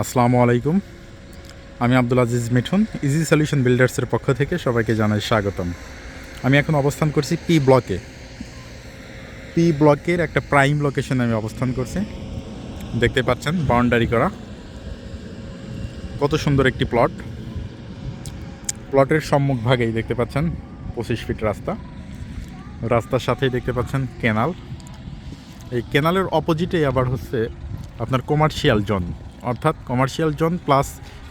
আসসালামু আলাইকুম। আমি আব্দুল আজিজ মিঠুন ইজি সলিউশন বিল্ডার্সের পক্ষ থেকে সবাইকে জানাই স্বাগতম। আমি এখন অবস্থান করছি পি ব্লকে পি ব্লকের একটা প্রাইম লোকেশনে আমি অবস্থান করছি। দেখতে পাচ্ছেন বাউন্ডারি করা। কত সুন্দর একটি প্লট প্লটের সম্মুখ ভাগেই দেখতে পাচ্ছেন, পঁচিশ ফিট রাস্তা। রাস্তার সাথেই দেখতে পাচ্ছেন কেনাল এই কেনালের অপোজিটেই আবার হচ্ছে আপনার কমার্শিয়াল জোন অর্থাৎ কমার্শিয়াল জোন প্লাস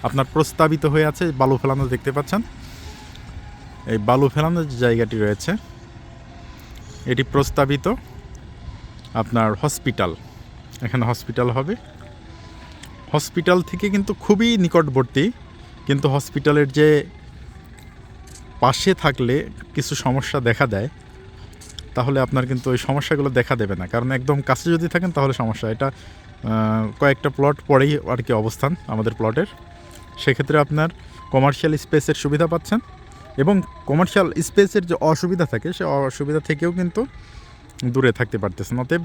আপনার প্রস্তাবিত হয়ে আছে বালু ফেলানো দেখতে পাচ্ছেন। এই বালু ফেলানোর যে জায়গাটি রয়েছে, এটি প্রস্তাবিত আপনার হসপিটাল এখানে হসপিটাল হবে। হসপিটাল থেকে কিন্তু খুবই নিকটবর্তী, কিন্তু হসপিটালের যে পাশে থাকলে কিছু সমস্যা দেখা দেয়। তাহলে আপনার কিন্তু ওই সমস্যাগুলো দেখা দেবে না। কারণ একদম কাছে যদি থাকেন তাহলে সমস্যা। এটা কয়েকটা প্লট পরেই আর কি অবস্থান আমাদের প্লটের সেক্ষেত্রে আপনার কমার্শিয়াল স্পেসের সুবিধা পাচ্ছেন এবং কমার্শিয়াল স্পেসের যে অসুবিধা থাকে, সে অসুবিধা থেকেও কিন্তু দূরে থাকতে পারতেছেন। অতএব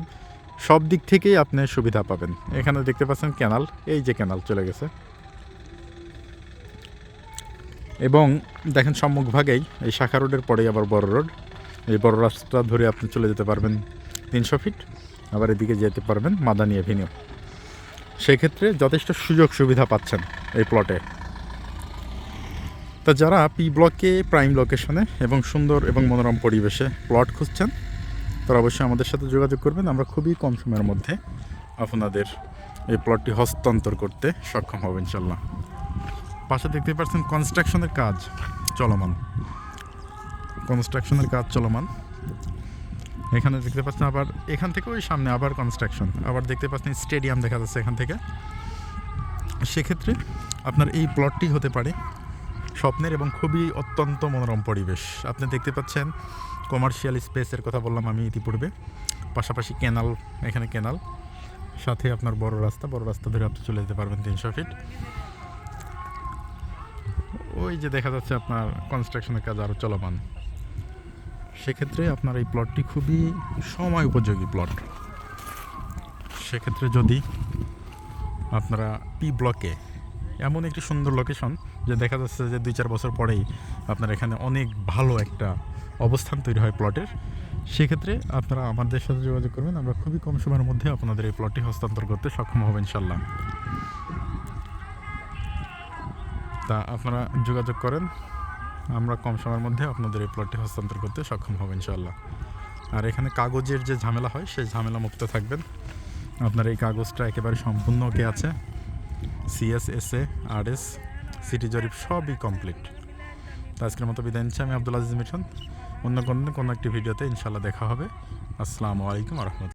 সব দিক থেকেই আপনি সুবিধা পাবেন। এখানে দেখতে পাচ্ছেন ক্যানাল এই যে ক্যানাল চলে গেছে। এবং দেখেন সম্মুখভাগেই এই শাখা রোডের পরেই আবার বড় রোড এই বড় রাস্তা ধরে আপনি চলে যেতে পারবেন তিনশো ফিট, আবার এদিকে যেতে পারবেন মাদানি অ্যাভিনিউ সেক্ষেত্রে যথেষ্ট সুযোগ সুবিধা পাচ্ছেন এই প্লটে তা যারা পি ব্লকে প্রাইম লোকেশনে এবং সুন্দর এবং মনোরম পরিবেশে প্লট খুঁজছেন, তারা অবশ্যই আমাদের সাথে যোগাযোগ করবেন। আমরা খুবই কম সময়ের মধ্যে আপনাদের এই প্লটটি হস্তান্তর করতে সক্ষম হব ইনশাল্লাহ। পাশে দেখতে পাচ্ছেন কনস্ট্রাকশনের কাজ চলমান। কনস্ট্রাকশনের কাজ চলমান। এখানে দেখতে পাচ্ছেন আবার, এখান থেকে ওই সামনে আবার কনস্ট্রাকশন আবার দেখতে পাচ্ছেন স্টেডিয়াম দেখা যাচ্ছে এখান থেকে। সেক্ষেত্রে আপনার এই প্লটটি হতে পারে স্বপ্নের এবং খুবই অত্যন্ত মনোরম পরিবেশ। আপনি দেখতে পাচ্ছেন কমার্শিয়াল স্পেসের কথা বললাম আমি ইতিপূর্বে। পাশাপাশি কেনাল এখানে কেনাল সাথে আপনার বড় রাস্তা বড় রাস্তা ধরে আপনি চলে যেতে পারবেন তিনশো ফিট ওই যে দেখা যাচ্ছে আপনার কনস্ট্রাকশনের কাজ আরও চলমান। সেক্ষেত্রে আপনার এই প্লটটি খুবই সময় উপযোগী প্লট সেক্ষেত্রে যদি আপনারা পি ব্লকে এমন একটি সুন্দর লোকেশন যে দেখা যাচ্ছে যে দুই চার বছর পরেই আপনার এখানে অনেক ভালো একটা অবস্থান তৈরি হয় প্লটের সেক্ষেত্রে আপনারা আমাদের সাথে যোগাযোগ করবেন। আমরা খুবই কম সময়ের মধ্যে আপনাদের এই প্লটটি হস্তান্তর করতে সক্ষম হবেন ইনশাল্লাহ তা আপনারা যোগাযোগ করেন। আমরা কম সময়ের মধ্যে আপনাদের এই প্লটটি হস্তান্তর করতে সক্ষম হব ইনশাল্লাহ আর এখানে কাগজের যে ঝামেলা হয়, সেই ঝামেলা মুক্ত থাকবেন। আপনার এই কাগজটা একেবারে সম্পূর্ণ ওকে আছে? C S S A R S city জরিপ সবই কমপ্লিট তো আজকের মতো বিদায় নিচ্ছি। আমি আব্দুল আজিজ মিঠন। অন্য কোনো কোনো একটি ভিডিওতে ইনশাল্লাহ দেখা হবে। আসসালামু আলাইকুম রহমতুল্লাহ।